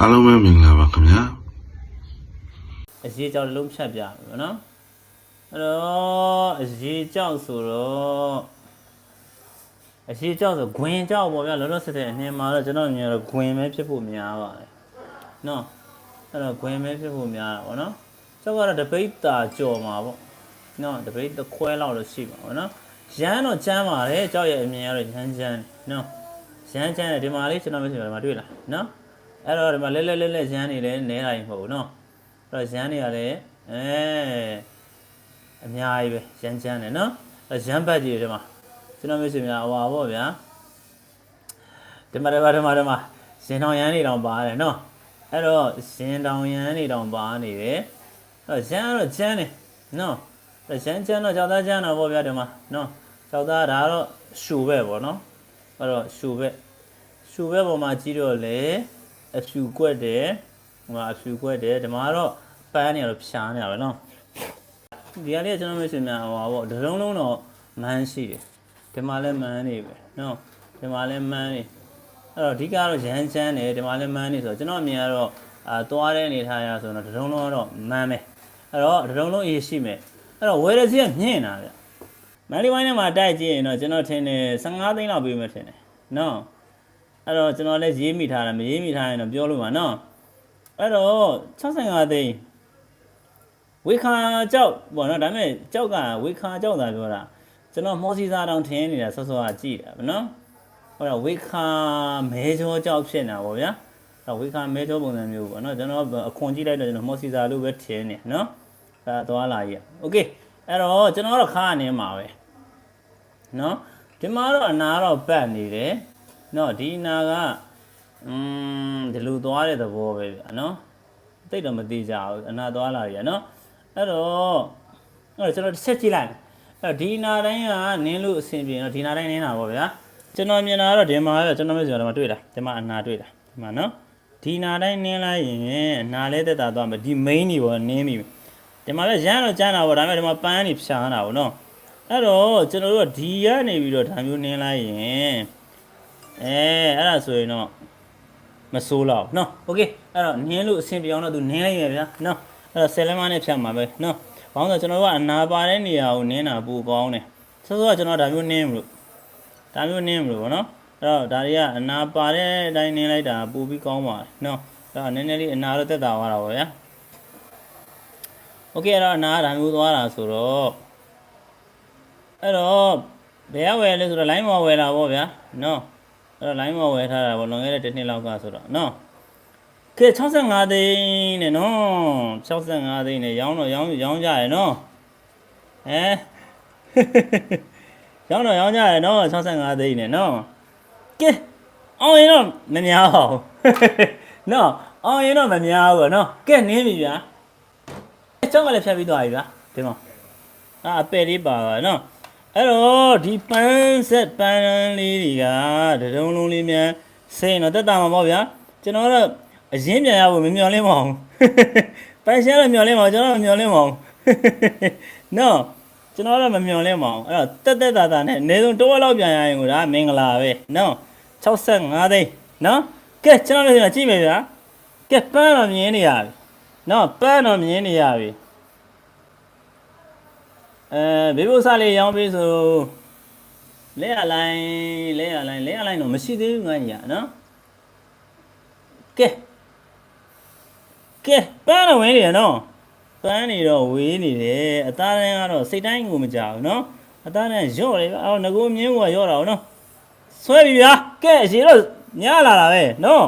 အားလုံးပဲမင်္ဂလာပါခင်ဗျာအရေးကြောင့်လုံးဖြတ်ပြမယ်နော်အဲ့တော့အရေးကြောင့်ဆိုတော့အရေးကြောင့်ဆိုဂွင်ကြောင့်ပေါ့ဗျာလောလောဆယ်ဆယ်အနှင်းမှာတော့ကျွန်တော်မြင်တော့ဂွင်ပဲဖြစ်ဖို့များပါတယ်နော်အဲ့တော့ဂွင်ပဲဖြစ်ဖို့များတာပေါ့နော်ကျောက်ကတော့တပိတ်တာကြော်မှာပေါ့နော်တပိတ်တစ်ခွဲလောက်တော့ရှိမှာပေါ့နော်ရမ်းတော့ကျမ်းပါတယ်ကျောက်ရဲ့အမြင်ကတော့ရမ်းကျမ်းနော်ရမ်းကျမ်းတယ်ဒီမှာလေးကျွန်တော်မသိဘူးဒီမှာတွေ့လားနော် အဲ့တော့ဒီမှာလဲလဲလဲလဲရမ်းနေလဲနဲတာရင်မဟုတ်ဘူးနော်အဲ့တော့ရန်တွေကလည်းအဲအများကြီးပဲရန်ချမ်းတယ်နော်အဲ့ရန်ဘတ်ကြီးတွေမှာကျွန်တော်မျိုးရှင်များဟွာပေါ့ဗျာဒီမှာဒီမှာဒီမှာဒီမှာရှင်တောင်ရန်တွေတောင်ပါတယ်နော်အဲ့တော့ရှင်တောင်ရန်တွေတောင်ပါနေတယ်အဲ့တော့ရန်ကတော့ချမ်းတယ်နော်အဲ့ရန်ချမ်းတော့ကြောက်သားချမ်းတော့ပေါ့ဗျာဒီမှာနော်ကြောက်သားဒါကတော့ရှူပဲပေါ့နော်အဲ့တော့ရှူပဲရှူပဲပေါ်မှာကြီးတော့လေ အဖြူကွက်တယ်ဟိုမှာအဖြူခွက်တယ်ဒီမှာကတော့ပန်းနေရတော့ဖြားနေရပဲနော်ဒီကလေးကကျွန်တော်မရှိများဟောပေါ့တစ်လုံးလုံးတော့မန်းရှိတယ်ဒီမှာလည်းမန်းနေပဲနော်ဒီမှာလည်းမန်းနေအဲ့တော့အဓိကတော့ရမ်းချမ်းတယ်ဒီမှာလည်းမန်းနေဆိုတော့ကျွန်တော်အမြင်ကတော့အာသွားတဲ့အနေထားရဆိုတော့တစ်လုံးလုံးကတော့မန်းပဲအဲ့တော့တစ်လုံးလုံးအေးရှိမယ်အဲ့တော့ဝယ်ရစီကမြင့်တာဗျမန်လီဝိုင်းထဲမှာတိုက်ကြည့်ရင်တော့ကျွန်တော်ထင်တယ်15သိန်းလောက်ပေးမယ်ထင်တယ်နော် အဲ့တော့ကျွန်တော်လည်းရေးမိထားတယ်မရေးမိထားရင်တော့ပြောလို့ပါနော် အဲ့တော့65သိန်းဝေခါကြောက်ပေါ့နော်ဒါပေမဲ့ကြောက်ကဝေခါကြောက်တာပြောတာကျွန်တော်မော်စီစာတောင်ထင်းနေတာဆော့ဆော့ကကြည့်တာဗောနော်ဟောတော့ဝေခါမဲကြောကြောက်ဖြစ်နေတာဗောဗျာအဲ့ဝေခါမဲကြောပုံစံမျိုးပေါ့နော်ကျွန်တော်အခွန်ကြည့်လိုက်တော့ကျွန်တော်မော်စီစာလို့ပဲထင်းနေနော်ဒါသွားလာကြီးโอเคအဲ့တော့ကျွန်တော်တော့ခါနေမှာပဲနော်ဒီမှာတော့အနာတော့ပတ်နေတယ် နော်ဒီအနာကอืมဒီလိုသွားတဲ့သဘောပဲဗျာနော်တိတ်တော့မသိကြဘူးအနာသွားလာရနော်အဲ့တော့အဲ့တော့ကျွန်တော်တစ်ချက်ကြည့်လိုက်အဲ့တော့ဒီနာတိုင်းကနင်းလို့အဆင်ပြေတော့ဒီနာတိုင်းနင်းတာပေါ့ဗျာကျွန်တော်မြင်တာကတော့ဒီမှာပဲကျွန်တော်မျိုးဆိုတော့တွေ့တာဒီမှာအနာတွေ့တာဒီမှာနော်ဒီနာတိုင်းနင်းလိုက်ရင်အနာလဲတက်တာသွားမယ်ဒီ main ကြီးပေါ့နင်းပြီဒီမှာလည်းရမ်းတော့ကျန်းတာပေါ့ဒါပေမဲ့ဒီမှာပန်းနေဖြားတာပေါ့နော်အဲ့တော့ကျွန်တော်တို့ကဒီကနေပြီးတော့ဒါမျိုးနင်းလိုက်ရင် အဲအဲ့ဒါဆိုရင်တော့ မဆိုးတော့ဘူးနော်โอเคအဲ့တော့နင်းလို့အဆင်ပြေအောင်တော့သူနင်းလိုက်ရဗျာနော်အဲ့တော့ဆယ်လက်မနဲ့ဖြတ်မှာပဲနော်ဘာလို့လဲဆိုတော့ကျွန်တော်တို့ကအနာပါတဲ့နေရာကိုနင်းတာပိုကောင်းတယ်ဆိုတော့ကျွန်တော်ဒါမျိုးနင်းမလို့ဒါမျိုးနင်းမလို့ဗောနော်အဲ့တော့ဒါတွေကအနာပါတဲ့အတိုင်းနင်းလိုက်တာပိုပြီးကောင်းပါတယ်နော်အဲ့တော့နည်းနည်းလေးအနာတော့တက်တာသွားတာပါဗျာโอเคအဲ့တော့အနာကဒါမျိုးသွားတာဆိုတော့အဲ့တော့ဘယ်ကဝယ်လဲဆိုတော့ line မှာဝယ်တာပေါ့ဗျာနော် အဲ့တော့ line မဝယ်ထားတာပေါ့လွန်ခဲ့တဲ့တစ်နှစ်လောက်ကဆိုတော့နော်ကဲ65သိန်းနဲ့နော်65သိန်းနဲ့ရောင်းတော့ရောင်းရောင်းကြရယ်နော်ဟမ်ရောင်းတော့ရောင်းကြရယ်နော်65သိန်းနဲ့နော်ကဲအောင်ရင်တော့မများပါဘူးနော်အောင်ရင်တော့မများဘူးပေါ့နော်ကဲနင်းပြီဗျာကျောင်းကလည်းဖြတ်ပြီးသွားပြီဗျာဒီမှာအာအပယ်လေးပါပါနော် အဲ့တော့ဒီပန်းဆက်ပန်းလေးတွေကတဒုံလုံးလေးများစိတ်တော့တက်တာမှာပေါ့ဗျာကျွန်တော်တော့အရင်ပြန်ရဖို့မမျှော်လင့်ပါဘူးပန်းရှင်းတော့မျှော်လင့်ပါဘူးကျွန်တော်တော့မျှော်လင့်ပါဘူးနော်ကျွန်တော်တော့မမျှော်လင့်ပါဘူးအဲ့တော့တက်တက်တာတာနဲ့အနည်းဆုံးတစ်ဝက်လောက်ပြန်ရရင်ကိုဒါမင်္ဂလာပဲနော်65သိန်းနော်ကဲကျွန်တော်တို့ကကြည့်မယ်ဗျာကဲပန်းတော့မြင်နေရပြီနော်ပန်းတော့မြင်နေရပြီ အဲဘေဘိုစားလေးရောင်းပေးဆိုလဲရလိုင်းလဲရလိုင်းလဲရလိုင်းတော့မရှိသေးဘူးငါကြီးอ่ะနော်ကဲကဲပန်းတော့ဝင်းနေရနော်ပန်းနေတော့ဝေးနေတယ်အသားတန်းကတော့စိတ်တိုင်းကိုမကြဘူးနော်အသားတန်းရော့တယ်အော်ငကိုမြင်းကရော့တာဟုတ်နော်ဆွဲပြီဗျာကဲအရှိတော့ညလာတာပဲနော်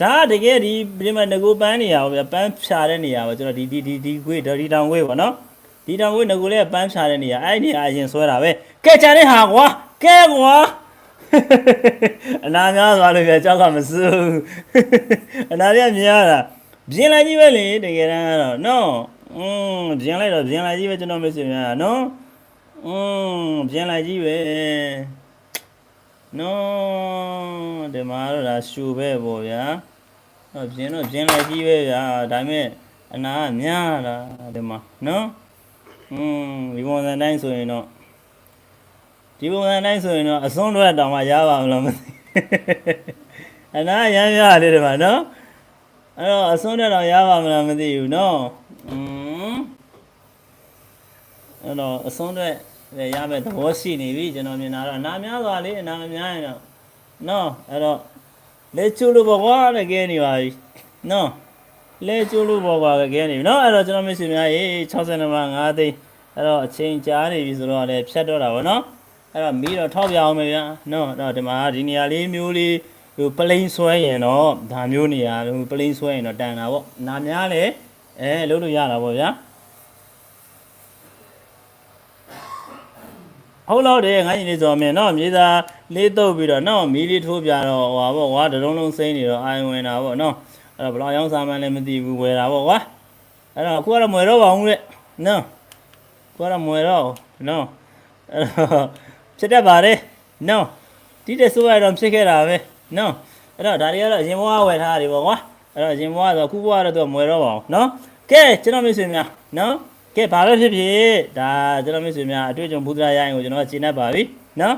ဒါကတကယ်ဒီဒီမှာငကိုပန်းနေရပါဗျာပန်းဖြာတဲ့နေရာပါကျွန်တော်ဒီဒီဒီဒီခွေးဒီတောင်ခွေးပါနော် ဒီတောင်ကိုငကိုလေးကပန်းဖြာတဲ့နေရာအဲ့ဒီနေရာအရင်ဆွဲတာပဲကဲချာတဲ့ဟာကွာကဲကွာအနာများသွားလို့ပြကြောက်ကမစိုးအနာလေးကမြင်ရတာပြင်းလိုက်ကြီးပဲလေတကယ်တမ်းကတော့နော်อืมပြင်းလိုက်တော့ပြင်းလိုက်ကြီးပဲကျွန်တော်မသိမြင်ရနော်อืมပြင်းလိုက်ကြီးပဲနော်ဒီမှာတော့ဒါရှူပဲပေါ့ဗျာတော့ပြင်းတော့ပြင်းလိုက်ကြီးပဲဗျာဒါပေမဲ့အနာကများတာဒီမှာနော် อืมဒီပုံစံတိုင်းဆိုရင်တော့ဒီပုံစံတိုင်းဆိုရင်တော့အစွန်းတော့တောင်မှရပါမလားမသိအနာရမ်းရတယ်ဒီမှာနော် အဲ့တော့အစွန်းတက်တော့ရပါမလားမသိဘူးနော်อืมအဲ့တော့အစွန်းတက်လည်းရမယ့်သဘောရှိနေပြီကျွန်တော်မြင်တာတော့အနာများစွာလေးအနာမများရင်တော့နော်အဲ့တော့လေချူလို့ပေါ့ကွာတကယ်နေပါပြီနော် လေချူလို့ပေါ့ကွာတကယ်နေပြီနော်အဲ့တော့ကျွန်တော်မိတ်ဆွေများရေး60နံပါတ်5သိန်းအဲ့တော့အချိန်ကြာနေပြီဆိုတော့လည်းဖြတ်တော့တာဗောနော်အဲ့တော့မီးတော့ထောက်ပြအောင်မယ်ဗျာနော်အဲ့တော့ဒီမှာဒီနေရာလေးမျိုးလေးဟိုပလိန်ဆွဲရင်တော့ဒါမျိုးနေရာဟိုပလိန်ဆွဲရင်တော့တန်တာဗောနာများလေအဲလုပ်လို့ရတာဗောဗျာဟုတ်တော့တယ်ငါညီလေးဆိုအမြင်နော်မြေသားလေးတုပ်ပြီးတော့နော်မီးလေးထိုးပြတော့ဟွာပေါ့ကွာတလုံးလုံးစိမ့်နေတော့အာယဝင်တာပေါ့နော် အဲ့တော့ဘလောက်ရောင်းစားမှန်းလည်းမသိဘူးဝယ်တာပေါ့ကွာအဲ့တော့အခုကတော့မွယ်တော့ပါဘူးတဲ့နော်အခုကတော့မွယ်တော့နော်အဲ့တော့ဖြစ်တတ်ပါတယ်နော်ဒီတက်ဆိုရတော့ဖြစ်ခဲ့တာပဲနော်အဲ့တော့ဒါတွေကတော့အရင်ဘဝဝယ်ထားတာတွေပေါ့ကွာအဲ့တော့အရင်ဘဝဆိုအခုဘဝတော့သူကမွယ်တော့ပါဘူးနော်ကဲကျွန်တော်မိတ်ဆွေများနော်ကဲဘာပဲဖြစ်ဖြစ်ဒါကျွန်တော်မိတ်ဆွေများအတွေ့အကြုံဘုဒ္ဓရာရင်ကိုကျွန်တော်ကရှင်းတတ်ပါပြီနော်